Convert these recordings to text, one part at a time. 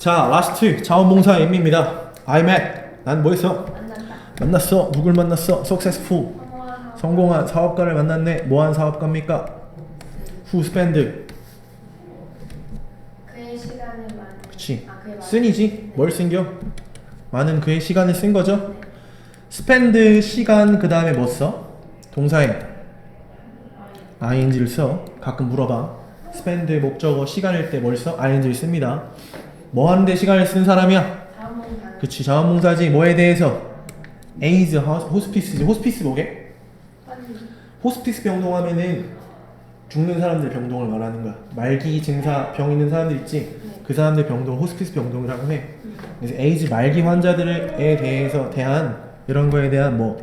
자, 라스트 자원봉사 M입니다. I'm at. 난 뭐 했어? 만났다. 만났어. 누굴 만났어? Successful. 성공한 성공한 사업가를 만났네. 뭐한 사업가입니까? Who spend? 그의 시간을 많이. 그치. 아 그의 많이. 쓴이지. 뭘 쓴겨? 많은 그의 시간을 쓴 거죠. spend 시간 그 다음에 뭐 써? 동사에 ing를 써. 가끔 물어봐. spend 목적어 시간일 때 뭘 써? ing를 씁니다. 뭐 하는데 시간을 쓴 사람이야? 문단. 그치 자원봉사지. 뭐에 대해서? 에이즈 호스피스지. 호스피스 뭐게? 호스피스 병동 하면은 죽는 사람들 병동을 말하는 거야. 말기 증사 병 있는 사람들 있지? 그 사람들 병동 호스피스 병동이라고 해. 그래서 에이즈 말기 환자들에 대해서 대한 이런 거에 대한 뭐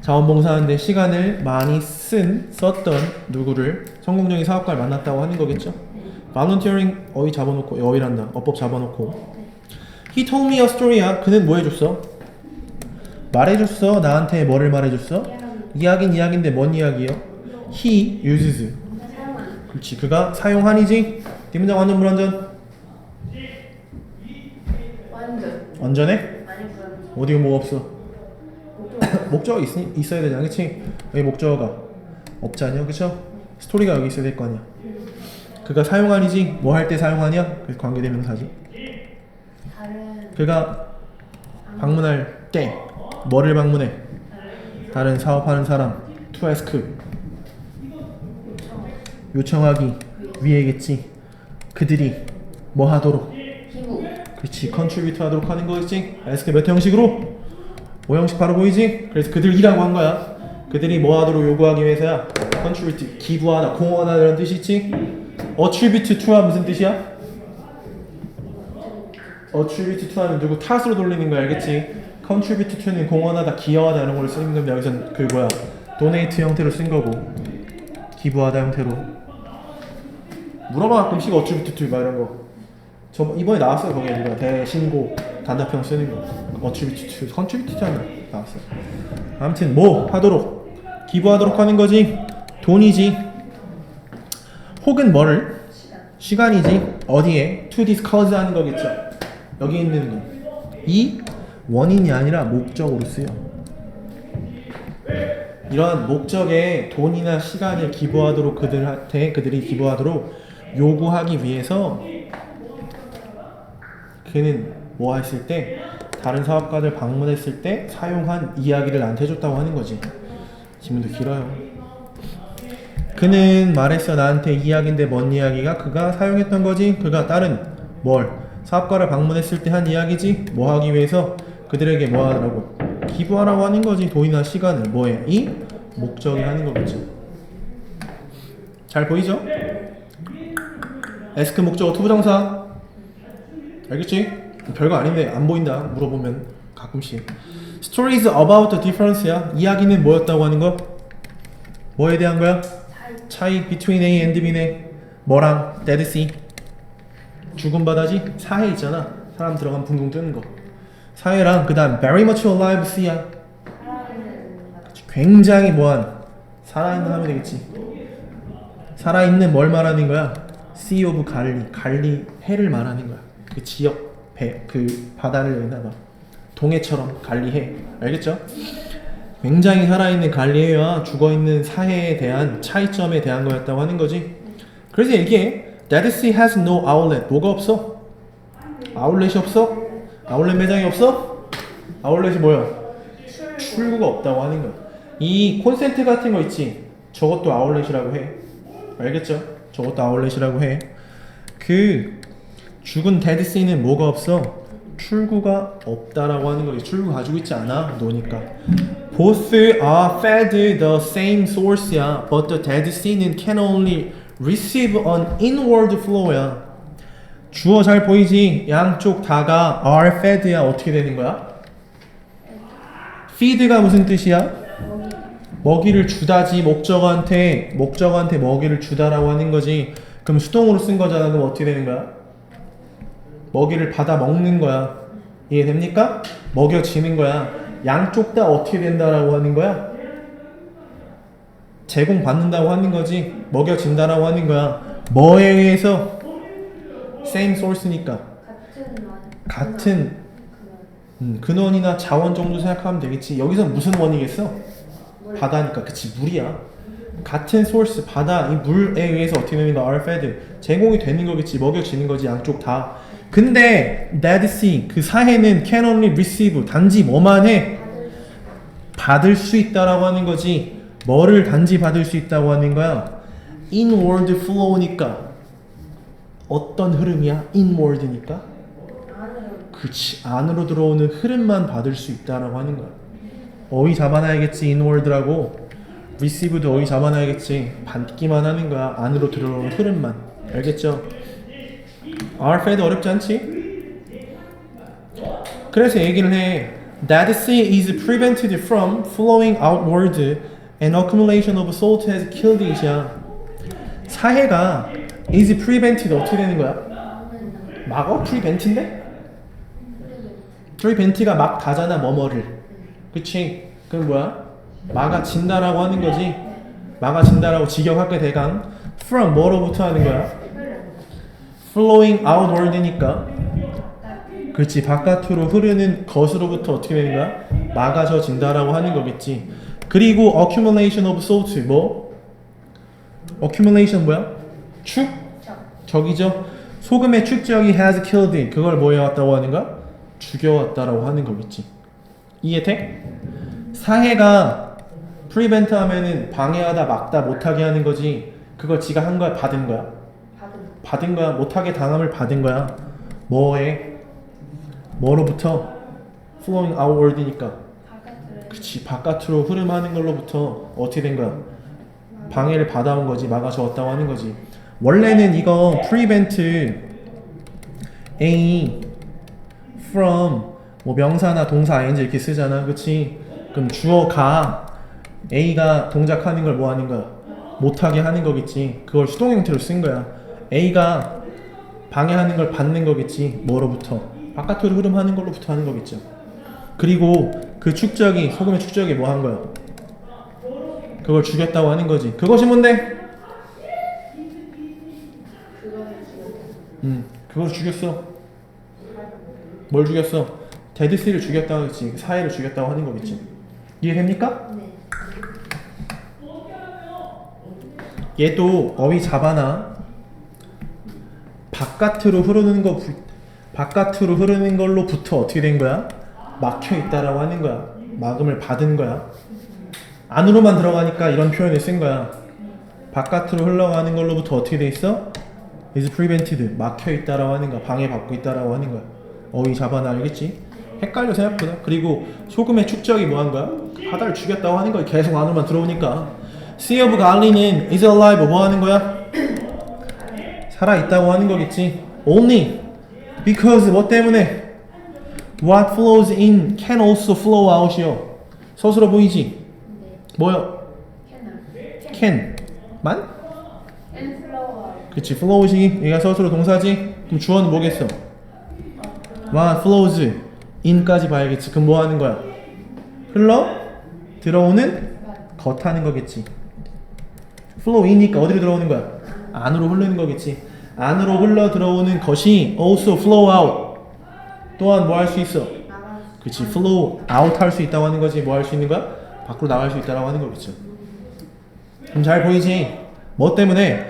자원봉사하는데 시간을 많이 쓴 썼던 누구를 성공적인 사업가를 만났다고 하는 거겠죠 volunteering 어휘 잡아놓고 어휘란다 어법 잡아놓고 He told me a story야 그는 뭐 해줬어? 말해줬어 나한테 뭐를 말해줬어? 이야긴 이야기인데 뭔 이야기요? He uses. 그렇지 그가 사용하니지 뒷문장 완전 불완전 완전. 완전해? 어디가 뭐가 없어. 목적어 있, 있어야 되잖아 그치? 여기 목적어가 없지 않냐 그쵸? 스토리가 여기 있어야 될 거 아니야 그가 사용하니지 뭐 할 때 사용하냐? 그래서 관계대명사지. 그가 방문할 때 뭐를 방문해? 다른 사업하는 사람 to ask 요청하기 위해겠지 그들이 뭐 하도록. 그렇지 컨트리뷰트 하도록 하는 거겠지 ask 몇 형식으로? 5형식 바로 보이지? 그래서 그들이라고 한 거야 그들이 뭐 하도록 요구하기 위해서야 contribute 기부하다 공헌하다 이런 뜻이 있지 attribute to가 무슨 뜻이야? attribute to 하면 누구 탓으로 돌리는 거 알겠지? contribute to는 공헌하다 기여하다 이런 걸 쓰는 건데 여기선 그 뭐야? Donate 형태로 쓴 거고 기부하다 형태로. 물어봐 가끔씩 attribute to 막 이런 거. 저 이번에 나왔어요 거기에 누가. 대신고 단답형 쓰는 거. Attribute to contribute to 하면 나왔어요. 아무튼 뭐 하도록. 기부하도록 하는 거지. 돈이지 혹은 뭐를? 시간. 시간 이지. 어디에? To discuss 하는 거겠죠. 여기 있는 거 이 원인이 아니라 목적으로 쓰여. 이러한 목적에 돈이나 시간을 기부하도록 그들한테 그들이 기부하도록 요구하기 위해서 그는 뭐 했을 때? 다른 사업가들 방문했을 때 사용한 이야기를 나한테 해줬다고 하는 거지. 지문도 길어요 그는 말했어 나한테 이야기인데 뭔 이야기가? 그가 사용했던 거지? 그가 다른 뭘? 사업가를 방문했을 때 한 이야기지? 뭐 하기 위해서? 그들에게 뭐 하라고? 기부하라고 하는 거지 돈이나 시간을. 뭐해? 이? 목적이 하는 거겠죠 잘 보이죠? 에스크 목적어 투부정사. 알겠지? 별거 아닌데 안 보인다. 물어보면 가끔씩. Stories about difference야. 이야기는 뭐였다고 하는 거? 뭐에 대한 거야? 차이 between A and B네 뭐랑 Dead Sea 죽은 바다지? 사해 있잖아 사람 들어가면 붕붕 뜨는 거 사해랑 그 다음 very much alive 살아있는. 굉장히 뭐한 살아있는 하면 되겠지 살아있는 뭘 말하는 거야? Sea of 갈리 갈리 해를 말하는 거야 그 지역 배, 그 바다를 여기다가 동해처럼 갈리해 알겠죠? 굉장히 살아있는 갈리해와 죽어있는 사해에 대한 차이점에 대한 거였다고 하는 거지 그래서 얘기해 Dead Sea has no outlet 뭐가 없어? 아울렛이 없어? 아울렛 매장이 없어? 아울렛이 뭐야? 출구가 없다고 하는 거야. 이 콘센트 같은 거 있지? 저것도 아울렛이라고 해. 알겠죠? 저것도 아울렛이라고 해. 그 죽은 데드씨는 뭐가 없어? 출구가 없다라고 하는 거지. 출구 가지고 있지 않아. 노니까. Both are fed the same source야. But the dead sea는 can only receive an inward flow야. 주어 잘 보이지? 양쪽 다가 are fed야. 어떻게 되는 거야? feed가 무슨 뜻이야? 먹이를 주다지 목적어한테 목적어한테 먹이를 주다라고 하는 거지 그럼 수동으로 쓴 거잖아 그럼 어떻게 되는 거야? 먹이를 받아 먹는 거야 이해됩니까? 먹여지는 거야 양쪽 다 어떻게 된다라고 하는 거야? 제공받는다고 하는 거지 먹여진다라고 하는 거야 뭐에 의해서 same source니까 같은. 음, 근원이나 자원 정도 생각하면 되겠지. 여기서 무슨 원이겠어? 물. 바다니까 그치 물이야. 같은 소urce 바다 이 물에 의해서 어떻게 되는 거야? fed 제공이 되는 거겠지 먹여지는 거지 양쪽 다. 근데 Dead Sea 그 사해는 can only receive 단지 뭐만 해 받을 수 있다라고 하는 거지. 뭐를 단지 받을 수 있다고 하는 거야? inward flow니까 어떤 흐름이야? inward니까. 그치 안으로 들어오는 흐름만 받을 수 있다라고 하는 거야. 어휘 잡아놔야겠지 inward라고 receive도 어휘 잡아놔야겠지 받기만 하는 거야 안으로 들어오는 흐름만 알겠죠? Fed 어렵지 않지? 그래서 얘기를 해 that sea is prevented from flowing outward and accumulation of salt has killed it이야 사해가 is prevented 어떻게 되는 거야? 막어? prevent인데? 프리벤트가 막 가잖아 뭐뭐를 그치 그럼 뭐야 막아진다라고 하는 거지 막아진다라고 직역하게 대강 from 뭐로부터 하는 거야. Flowing outward니까. 그렇지 바깥으로 흐르는 것으로부터 어떻게 되는 거야? 막아져진다라고 하는 거겠지. 그리고 accumulation of salt 뭐? accumulation 뭐야? 축? 적. 적이죠. 소금의 축적이 has killed it. 그걸 뭐 해왔다고 하는 거야? 죽여왔다라고 하는 거겠지. 이해돼? 사해가 prevent 하면은 방해하다 막다 못하게 하는 거지. 그걸 지가 한 거야? 받은 거야 받은. 거야? 못하게 당함을 받은 거야? 뭐에? 뭐로부터? Flowing outward니까. 바깥으로. 그치 바깥으로 흐름하는 걸로부터 어떻게 된 거야? 방해를 받아온 거지 막아주었다고 하는 거지. 원래는 이거 prevent A from 뭐 명사나 동사 ing 이렇게 쓰잖아. 그치? 그럼 주어 가 A가 동작하는 걸 뭐 하는 거야? 못하게 하는 거겠지. 그걸 수동 형태로 쓴 거야 A가 방해하는 걸 받는 거겠지 뭐로부터? 바깥으로 흐름하는 걸로부터 하는 거겠죠. 그리고 그 축적이 소금의 축적이 뭐 한 거야? 그걸 죽였다고 하는 거지. 그것이 뭔데. 음 그걸 죽였어. 뭘 죽였어? 데드스를 죽였다고 했지. 사해를 죽였다고 하는 거겠지. 이해됩니까? 네. 얘도 어휘 잡아나 바깥으로 흐르는 거 부- 바깥으로 흐르는 걸로부터 어떻게 된 거야? 막혀 있다라고 하는 거야. 막음을 받은 거야. 안으로만 들어가니까 이런 표현을 쓴 거야. 바깥으로 흘러가는 걸로부터 어떻게 돼 있어? is prevented 막혀 있다라고 하는 거야. 방해받고 있다라고 하는 거야. 어휘 잡아나 알겠지? 헷갈려 생각보다. 그리고 소금의 축적이 뭐 한 거야? 바다를 죽였다고 하는 거야. 계속 안으로만 들어오니까. Sea of Galilee는 is alive 뭐 하는 거야? 살아 있다고 하는 거겠지. Only because 뭐 때문에 what flows in can also flow out이요. 서술어 보이지? 네. 뭐요? 앤 플라워. 그치 flow시 얘가 서술어 동사지? 그럼 주어는 뭐겠어? what flows in까지 봐야겠지. 그럼 뭐 하는 거야? 흘러 들어오는 겉 하는 거겠지. flow in이니까 어디로 들어오는 거야? 안으로 흐르는 거겠지. 안으로 흘러 들어오는 것이 also flow out. 또한 뭐 할 수 있어? 그치 flow out 할 수 있다고 하는 거지. 뭐 할 수 있는 거야? 밖으로 나갈 수 있다고 하는 거겠죠. 그럼 잘 보이지? 뭐 때문에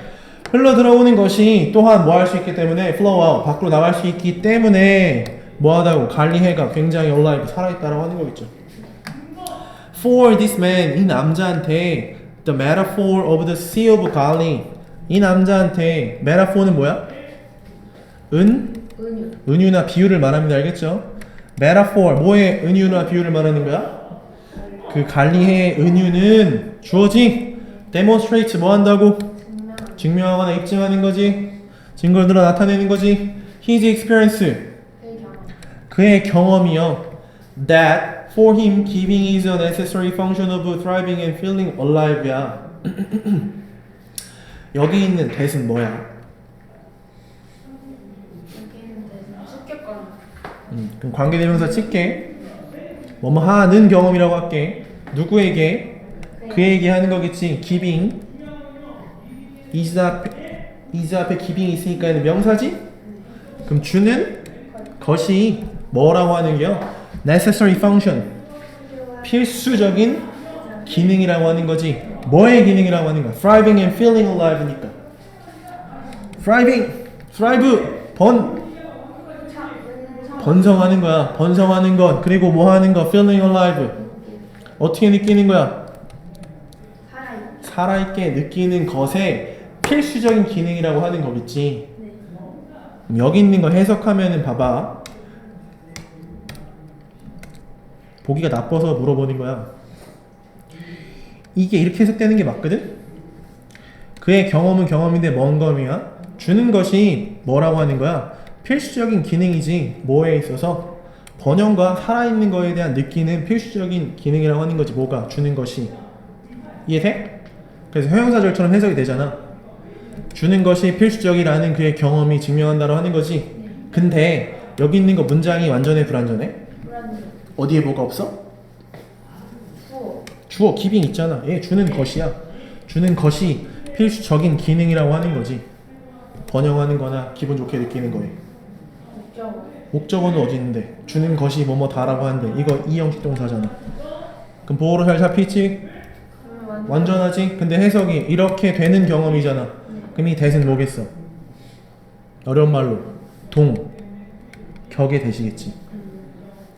흘러 들어오는 것이 또한 뭐 할 수 있기 때문에 flow out 밖으로 나갈 수 있기 때문에 뭐 하다고 관리해가 굉장히 alive 살아있다라고 하는 거겠죠. For this man 이 남자한테 the metaphor of the sea of Galilee 이 남자한테 metaphor는 뭐야? 은 은유. 은유나 비유를 말합니다. 알겠죠? metaphor 뭐의 은유나 비유를 말하는 거야? 그 갈리해의 은유는 주어지 demonstrate 뭐 한다고? 증명. 증명하거나 입증하는 거지. 증거를 들어 나타내는 거지. his experience 그. 그의 경험이요. that for him giving is a necessary function of thriving and feeling alive야. 여기 있는 that은 뭐야? 여기는 대신 습격권. 음, 그럼 관계대명사 칠게. 뭐뭐 하는 경험이라고 할게. 누구에게? 그에게 하는 거겠지. giving. is 앞에 is 앞에 giving 있으니까 얘는 명사지? 그럼 주는 것이 뭐라고 하는 게요? necessary function 필수적인 기능이라고 하는 거지. 뭐의 기능이라고 하는 거야? thriving and feeling alive니까. thriving, thrive, 번, 번성하는 거야. 번성하는 것. 그리고 뭐 하는 거? feeling alive. 어떻게 느끼는 거야? 살아있. 살아있게 느끼는 것의 필수적인 기능이라고 하는 거겠지. 여기 있는 거 해석하면은 봐봐. 보기가 나빠서 물어보는 거야. 이게 이렇게 해석되는 게 맞거든? 그의 경험은 경험인데 뭔 검이야? 주는 것이 뭐라고 하는 거야? 필수적인 기능이지 뭐에 있어서 번영과 살아있는 거에 대한 느끼는 필수적인 기능이라고 하는 거지 뭐가 주는 것이 이해돼? 그래서 형용사절처럼 해석이 되잖아 주는 것이 필수적이라는 그의 경험이 증명한다고 하는 거지 근데 여기 있는 거 문장이 완전해 불완전해? 어디에 뭐가 없어? 주어 기빙 있잖아. 얘 주는 것이야. 주는 것이 필수적인 기능이라고 하는 거지. 번영하는 거나 기분 좋게 느끼는 거에. 목적어. 목적어는 어디 있는데? 주는 것이 뭐뭐 다라고 하는데 이거 이형식 동사잖아. 그럼 보호로 잘 잡히지? 완전하지? 근데 해석이 이렇게 되는 경험이잖아. 그럼 이 대신 뭐겠어? 어려운 말로 동 격에 되시겠지.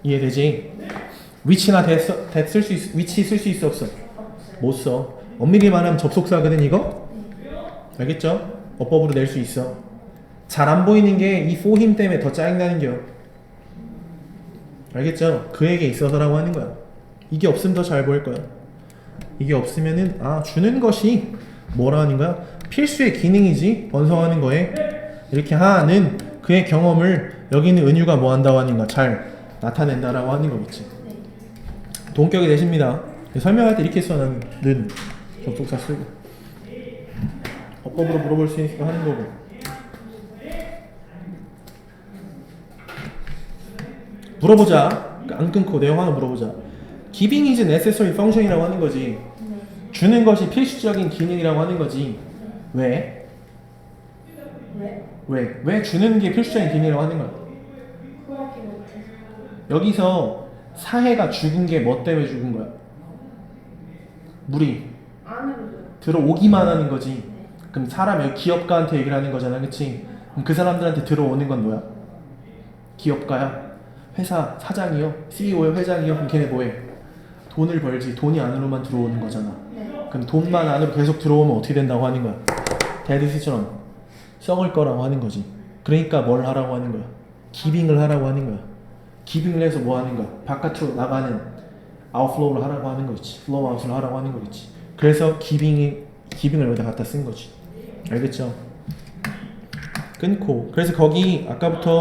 이해되지? 위치나 대쓸 수 있, 위치 쓸 수 있어 없어? 못 써. 엄밀히 말하면 접속사거든 이거? 알겠죠? 어법으로 낼 수 있어. 잘 안 보이는 게이 포힘 때문에 더 짜증나는 겨. 알겠죠? 그에게 있어서라고 하는 거야. 이게 없으면 더 잘 보일 거야. 이게 없으면은 아 주는 것이 뭐라는 거야? 필수의 기능이지 번성하는 거에 이렇게 하는 그의 경험을 여기 있는 은유가 뭐 한다고 하는 거야? 잘 나타낸다라고 하는 거겠지. 네. 동격이 되십니다. 설명할 때 이렇게 써 나는 는 접속사 쓰고 어법으로 물어볼 수 있으니까 하는 거고 물어보자 안 끊고 내용 하나 물어보자 Giving is necessary function이라고 하는 거지 네. 주는 것이 필수적인 기능이라고 하는 거지 왜? 왜? 왜? 왜 주는 게 필수적인 기능이라고 하는 거야? 여기서 사해가 죽은 게 뭐 때문에 죽은 거야? 물이. 들어오기만 하는 거지. 그럼 사람 여기 기업가한테 얘기를 하는 거잖아, 그렇지? 그럼 그 사람들한테 들어오는 건 뭐야? 기업가야. 회사 사장이요, CEO요, 회장이요. 그럼 걔네 뭐해? 돈을 벌지. 돈이 안으로만 들어오는 거잖아. 네. 그럼 돈만 안으로 계속 들어오면 어떻게 된다고 하는 거야? 데드스처럼 썩을 거라고 하는 거지. 그러니까 뭘 하라고 하는 거야? 기빙을 하라고 하는 거야. 기빙을 해서 뭐 하는 거야? 바깥으로 나가는 아웃플로우를 하라고 하는 거겠지. 플로우 아웃을 하라고 하는 거겠지. 그래서 기빙이 기빙을 여기다 갖다 쓴 거지. 알겠죠? 끊고 그래서 거기 아까부터